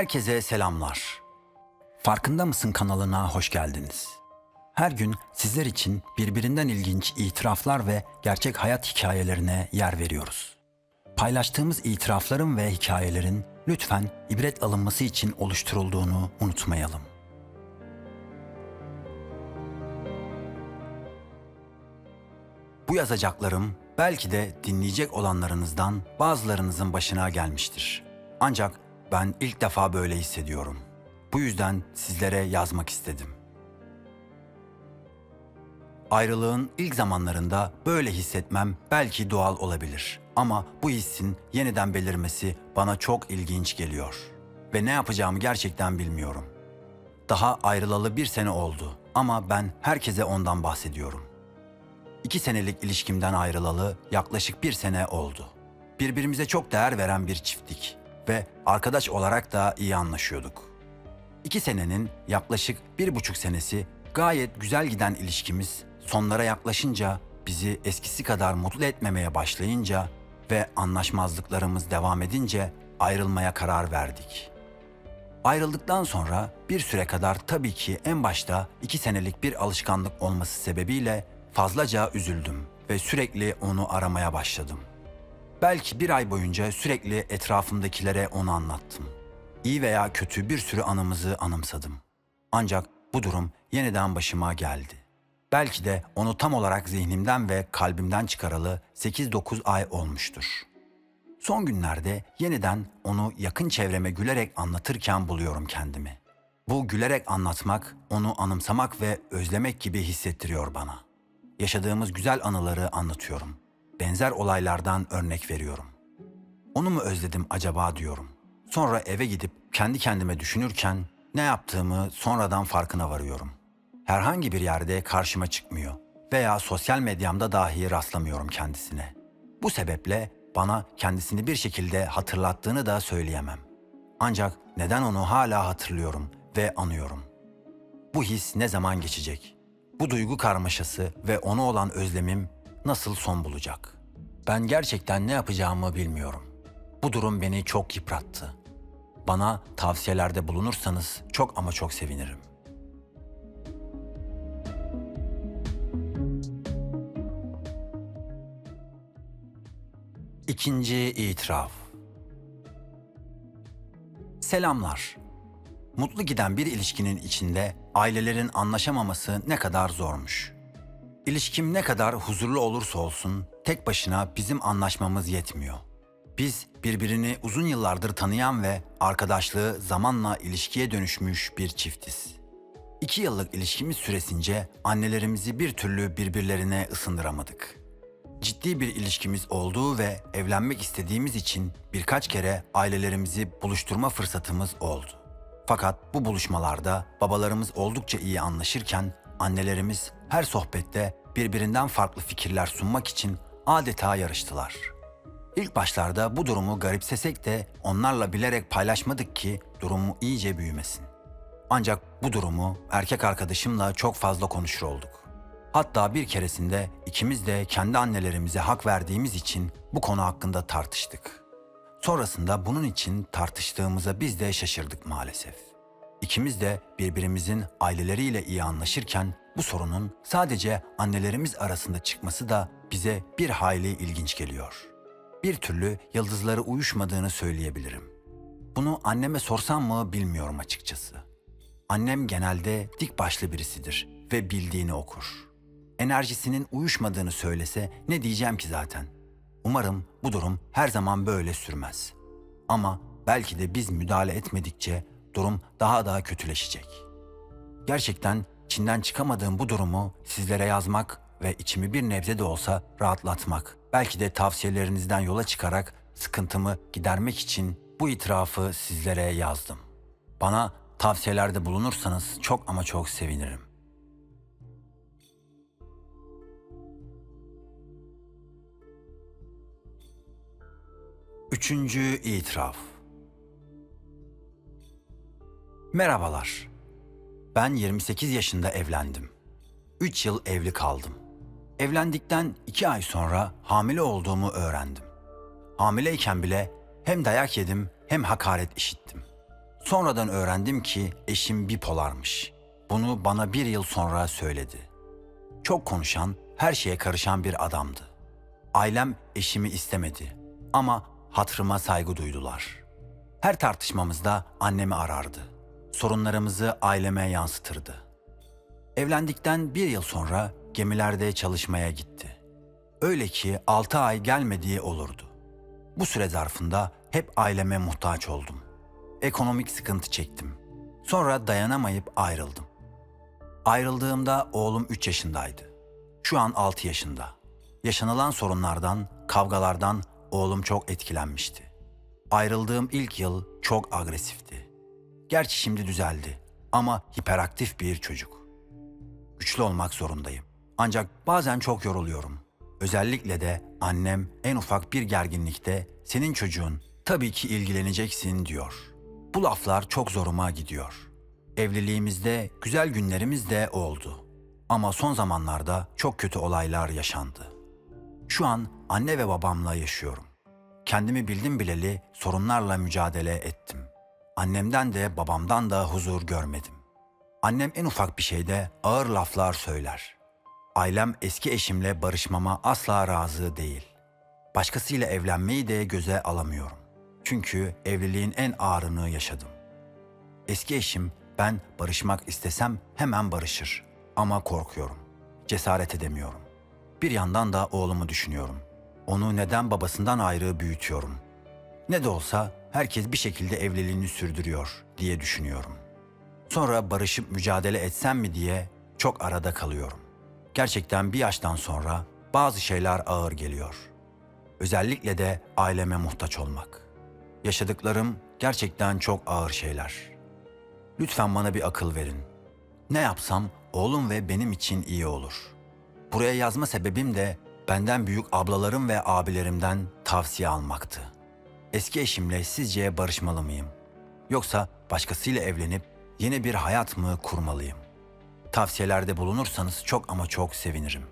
Herkese selamlar. Farkında mısın kanalına hoş geldiniz. Her gün sizler için birbirinden ilginç itiraflar ve gerçek hayat hikayelerine yer veriyoruz. Paylaştığımız itirafların ve hikayelerin lütfen ibret alınması için oluşturulduğunu unutmayalım. Bu yazacaklarım belki de dinleyecek olanlarınızdan bazılarınızın başına gelmiştir. Ancak ben ilk defa böyle hissediyorum. Bu yüzden sizlere yazmak istedim. Ayrılığın ilk zamanlarında böyle hissetmem belki doğal olabilir. Ama bu hissin yeniden belirmesi bana çok ilginç geliyor. Ve ne yapacağımı gerçekten bilmiyorum. Daha ayrılalı bir sene oldu ama ben herkese ondan bahsediyorum. İki senelik ilişkimden ayrılalı yaklaşık bir sene oldu. Birbirimize çok değer veren bir çiftlik ve arkadaş olarak da iyi anlaşıyorduk. İki senenin yaklaşık bir buçuk senesi gayet güzel giden ilişkimiz sonlara yaklaşınca bizi eskisi kadar mutlu etmemeye başlayınca ve anlaşmazlıklarımız devam edince ayrılmaya karar verdik. Ayrıldıktan sonra bir süre kadar tabii ki en başta iki senelik bir alışkanlık olması sebebiyle fazlaca üzüldüm ve sürekli onu aramaya başladım. Belki bir ay boyunca sürekli etrafımdakilere onu anlattım. İyi veya kötü bir sürü anımızı anımsadım. Ancak bu durum yeniden başıma geldi. Belki de onu tam olarak zihnimden ve kalbimden çıkaralı 8-9 ay olmuştur. Son günlerde yeniden onu yakın çevreme gülerek anlatırken buluyorum kendimi. Bu gülerek anlatmak, onu anımsamak ve özlemek gibi hissettiriyor bana. Yaşadığımız güzel anıları anlatıyorum. Benzer olaylardan örnek veriyorum. Onu mu özledim acaba diyorum. Sonra eve gidip kendi kendime düşünürken ne yaptığımı sonradan farkına varıyorum. Herhangi bir yerde karşıma çıkmıyor veya sosyal medyamda dahi rastlamıyorum kendisine. Bu sebeple bana kendisini bir şekilde hatırlattığını da söyleyemem. Ancak neden onu hala hatırlıyorum ve anıyorum? Bu his ne zaman geçecek? Bu duygu karmaşası ve ona olan özlemim nasıl son bulacak? Ben gerçekten ne yapacağımı bilmiyorum. Bu durum beni çok yıprattı. Bana tavsiyelerde bulunursanız çok ama çok sevinirim. İkinci itiraf. Selamlar. Mutlu giden bir ilişkinin içinde ailelerin anlaşamaması ne kadar zormuş. İlişkim ne kadar huzurlu olursa olsun tek başına bizim anlaşmamız yetmiyor. Biz birbirini uzun yıllardır tanıyan ve arkadaşlığı zamanla ilişkiye dönüşmüş bir çiftiz. İki yıllık ilişkimiz süresince annelerimizi bir türlü birbirlerine ısındıramadık. Ciddi bir ilişkimiz olduğu ve evlenmek istediğimiz için birkaç kere ailelerimizi buluşturma fırsatımız oldu. Fakat bu buluşmalarda babalarımız oldukça iyi anlaşırken annelerimiz her sohbette birbirinden farklı fikirler sunmak için adeta yarıştılar. İlk başlarda bu durumu garipsesek de onlarla bilerek paylaşmadık ki durumu iyice büyümesin. Ancak bu durumu erkek arkadaşımla çok fazla konuşur olduk. Hatta bir keresinde ikimiz de kendi annelerimize hak verdiğimiz için bu konu hakkında tartıştık. Sonrasında bunun için tartıştığımıza biz de şaşırdık maalesef. İkimiz de birbirimizin aileleriyle iyi anlaşırken bu sorunun sadece annelerimiz arasında çıkması da bize bir hayli ilginç geliyor. Bir türlü yıldızları uyuşmadığını söyleyebilirim. Bunu anneme sorsam mı bilmiyorum açıkçası. Annem genelde dik başlı birisidir ve bildiğini okur. Enerjisinin uyuşmadığını söylese ne diyeceğim ki zaten? Umarım bu durum her zaman böyle sürmez. Ama belki de biz müdahale etmedikçe durum daha da kötüleşecek. Gerçekten içinden çıkamadığım bu durumu sizlere yazmak ve içimi bir nebze de olsa rahatlatmak, belki de tavsiyelerinizden yola çıkarak sıkıntımı gidermek için bu itirafı sizlere yazdım. Bana tavsiyelerde bulunursanız çok ama çok sevinirim. Üçüncü itiraf. Merhabalar. Ben 28 yaşında evlendim. 3 yıl evli kaldım. Evlendikten 2 ay sonra hamile olduğumu öğrendim. Hamileyken bile hem dayak yedim hem hakaret işittim. Sonradan öğrendim ki eşim bipolarmış. Bunu bana bir yıl sonra söyledi. Çok konuşan, her şeye karışan bir adamdı. Ailem eşimi istemedi ama hatırıma saygı duydular. Her tartışmamızda annemi arardı. Sorunlarımızı aileme yansıtırdı. Evlendikten bir yıl sonra gemilerde çalışmaya gitti. Öyle ki altı ay gelmediği olurdu. Bu süre zarfında hep aileme muhtaç oldum. Ekonomik sıkıntı çektim. Sonra dayanamayıp ayrıldım. Ayrıldığımda oğlum 3 yaşındaydı. Şu an 6 yaşında. Yaşanılan sorunlardan, kavgalardan oğlum çok etkilenmişti. Ayrıldığım ilk yıl çok agresifti. Gerçi şimdi düzeldi ama hiperaktif bir çocuk. Güçlü olmak zorundayım. Ancak bazen çok yoruluyorum. Özellikle de annem en ufak bir gerginlikte senin çocuğun tabii ki ilgileneceksin diyor. Bu laflar çok zoruma gidiyor. Evliliğimizde güzel günlerimiz de oldu. Ama son zamanlarda çok kötü olaylar yaşandı. Şu an anne ve babamla yaşıyorum. Kendimi bildim bileli sorunlarla mücadele ettim. Annemden de babamdan da huzur görmedim. Annem en ufak bir şeyde ağır laflar söyler. Ailem eski eşimle barışmama asla razı değil. Başkasıyla evlenmeyi de göze alamıyorum. Çünkü evliliğin en ağırını yaşadım. Eski eşim ben barışmak istesem hemen barışır ama korkuyorum. Cesaret edemiyorum. Bir yandan da oğlumu düşünüyorum. Onu neden babasından ayrı büyütüyorum? Ne de olsa herkes bir şekilde evliliğini sürdürüyor diye düşünüyorum. Sonra barışıp mücadele etsem mi diye çok arada kalıyorum. Gerçekten bir yaştan sonra bazı şeyler ağır geliyor. Özellikle de aileme muhtaç olmak. Yaşadıklarım gerçekten çok ağır şeyler. Lütfen bana bir akıl verin. Ne yapsam oğlum ve benim için iyi olur. Buraya yazma sebebim de benden büyük ablalarım ve abilerimden tavsiye almaktı. Eski eşimle sizce barışmalı mıyım? Yoksa başkasıyla evlenip yeni bir hayat mı kurmalıyım? Tavsiyelerde bulunursanız çok ama çok sevinirim.